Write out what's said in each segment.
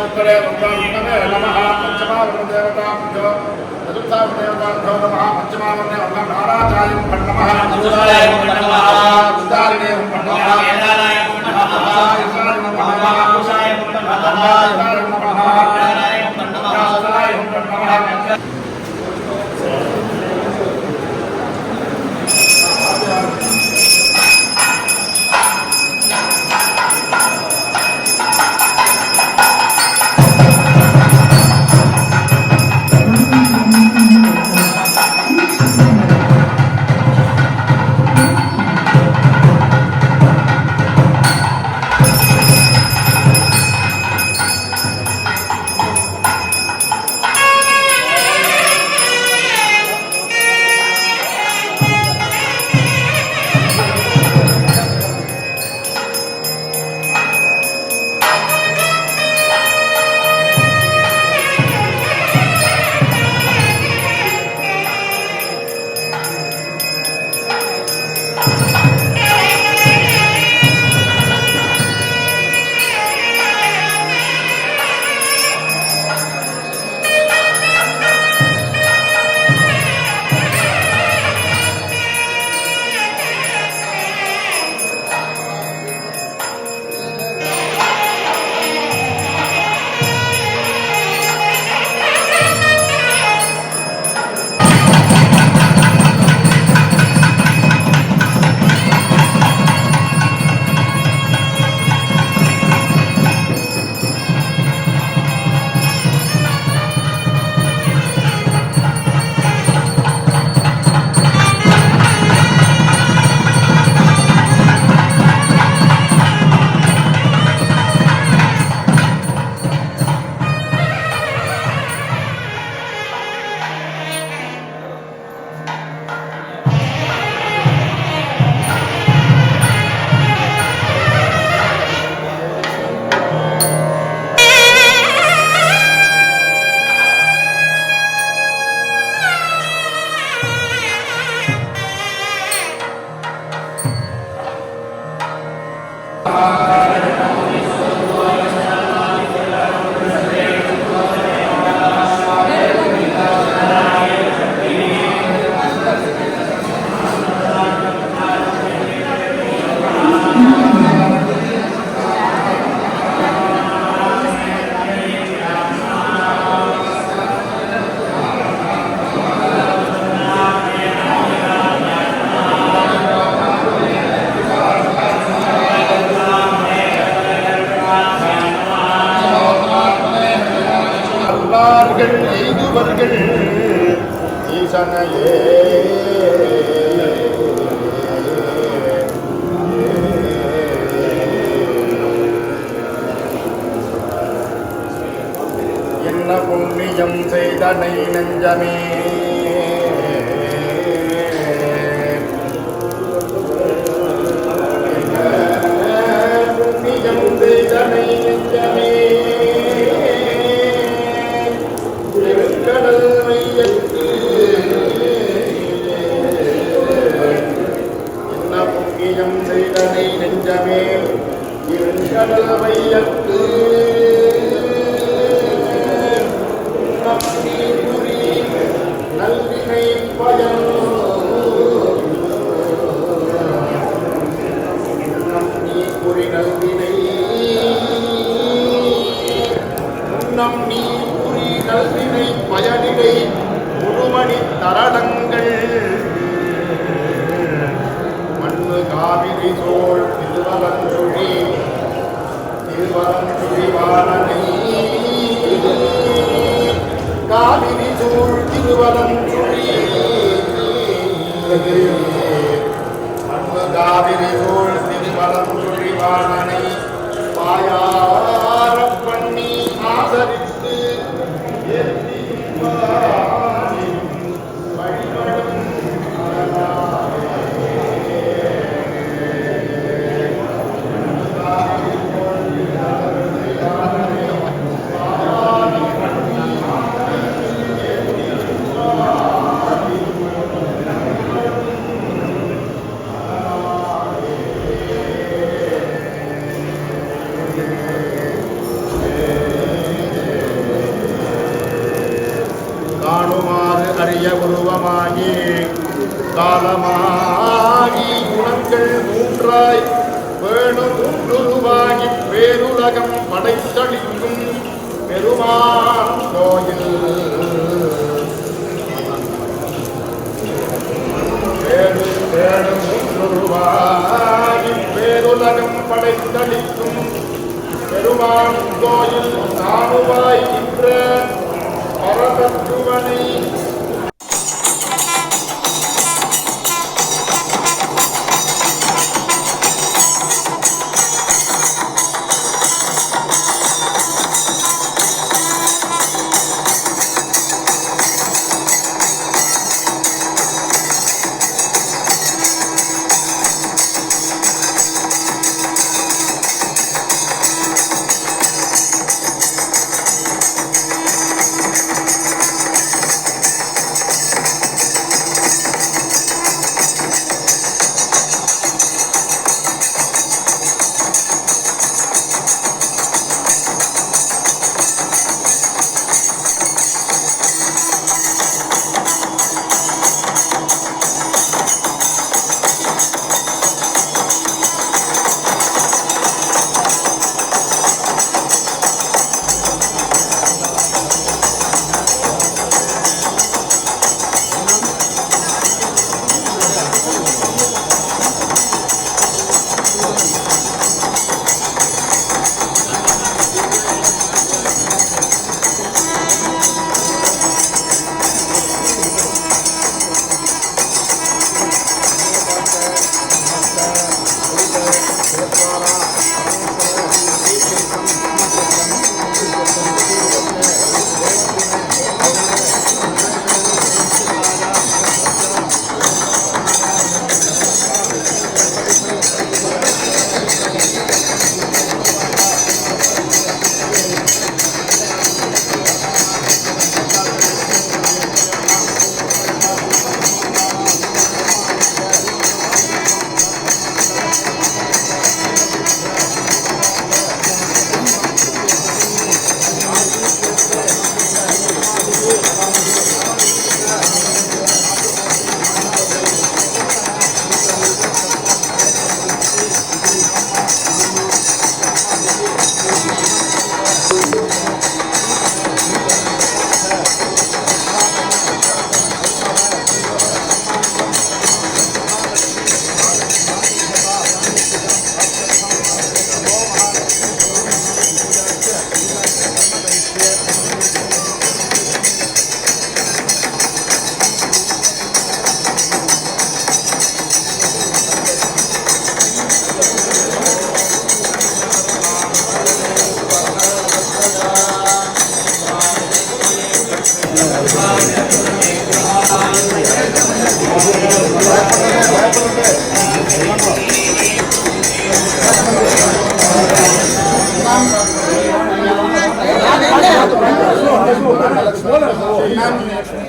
विष्णवे नमः पञ्चमावर्णदेवताभ्यो चतुर्थावर्णदेवताभ्यो नमः पञ्चमावर्णे वर्णं नाराजायं फण्णमः चतुर्थाय फण्णमः। उदारिणे फण्णमः केदाराय नमः महाकाय नमः महापुरुषाय नमः महाकाय नमः केदाराय नमः महाकाय नमः செய்தனை நெஞ்சமே மண்ணு காவிரி சூழ் திருவலஞ்சுழி வாழனை பாயார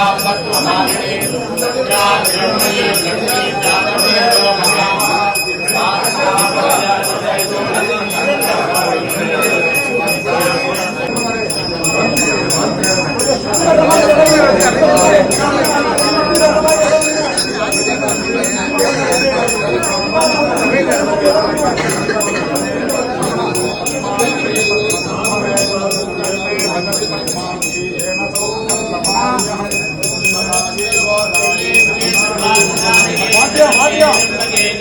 ప్రభావ Again,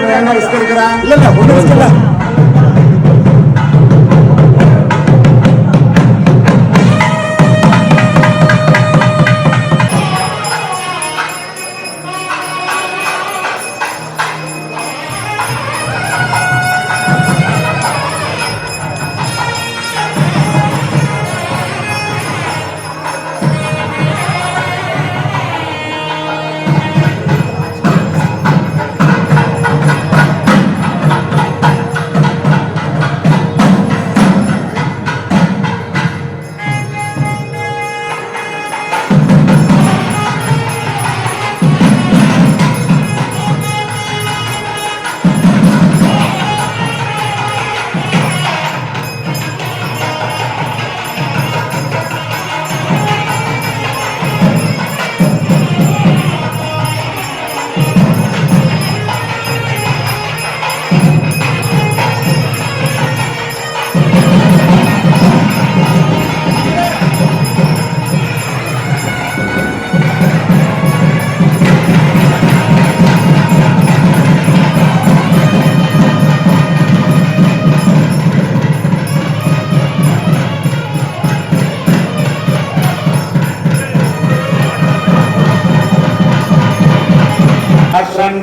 நான் என்ன ரிஸ்க் இல்ல இல்ல ஒன்றும் ரிஸ்க் இல்லை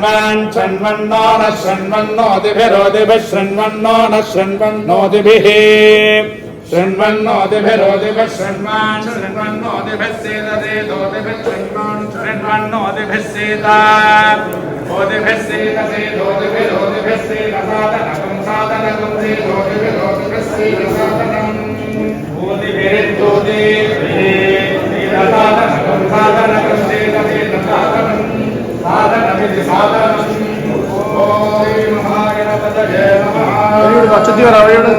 शृण्वन् शृण्वन्नो न शृण्वन्नोदिभिरोदिभिः शृण्वन्नो न शृण्वन्नोदिभिः शृण्वन्नोदिभिरोदिभिः शृण्वान् शृण्वन्नोदिभिः सेदसेदोदिभिः शृण्वान् शृण्वन्नोदिभिः सेदा ओदिभिः सेदसेदोदिभिरोदिभिः सेदसादनकं सादनकं सेदोदिभिरोदिभिः सेदसादनम् ओदिभिरिन्दोदिभिः மகாகணபதயே நமः சுத்தி வர வழியோடு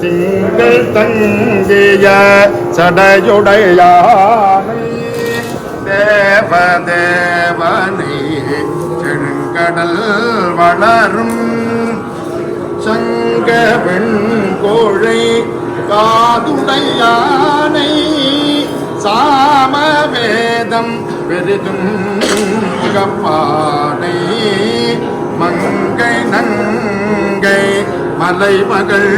திங்கள் தங்கிய சடையுடையானை தேவதேவனை செழுங்கடல் வளரும் சங்க வெண்கோழை காதுடையானை சாமவேதம் பெரிதும் கப்பானை மங்கை நங்கை மலைமகள்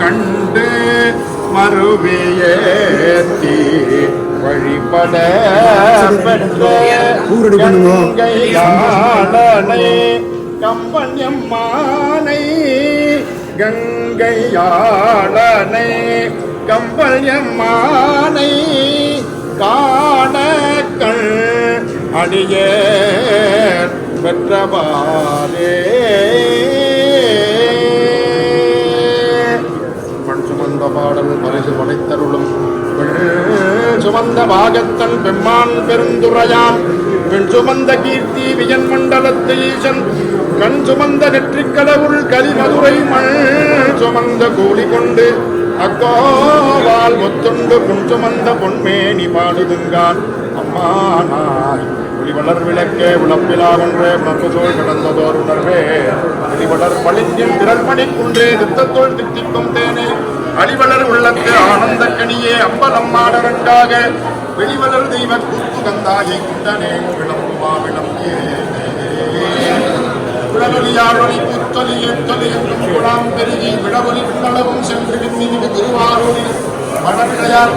கண்டு மறுவியேத்தி வழிபட பெற்ற ஊரடி பண்ணுங்க. கங்கையாளனை கம்பன்யம்மானை கங்கையாளனை கம்பல்யம்மானை காணக்கள் அடிய பெற்றவாரே மண் சுமந்த பாடல் பரிசு படைத்தருளும் சுமந்த பாகத்தன் பெம்மான் பெருந்துரையான். பெண் சுமந்த கீர்த்தி விஜன் மண்டலத்து ஈசன். கண் சுமந்த நெற்றிக்கடவுள் கலிமதுரை மண் சுமந்த கூலி கொண்டு அக்கோவால் முத்துண்டு புன் சுமந்த பொன்மேனி பாடுதுங்கான். அம்மா நாய். வளர் விளக்கே உழப்பிலா ஒன்றே கடந்ததோர் சோழ் கிடந்ததோர் உணர்வே. ஒளிவளர் பளிங்கின் திரள்மணி குன்றே நித்தத்தோல் தித்திக்கும் தேனே. அழிவளர் உள்ளத்து ஆனந்த கனியே அம்பலம்மாடரண்டாக வெளிவளர் தெய்வ கூத்து கந்தாகி குண்டனே விளம்புமா விளம்பியே விழவொலியாரொலி கூத்தொலி எட்டொலி என்றும் குழாம் பெருகி விழவொலி விண்ணளவும் சென்று விண்ணிவிடு திருவாரூரில் மணவிளையார்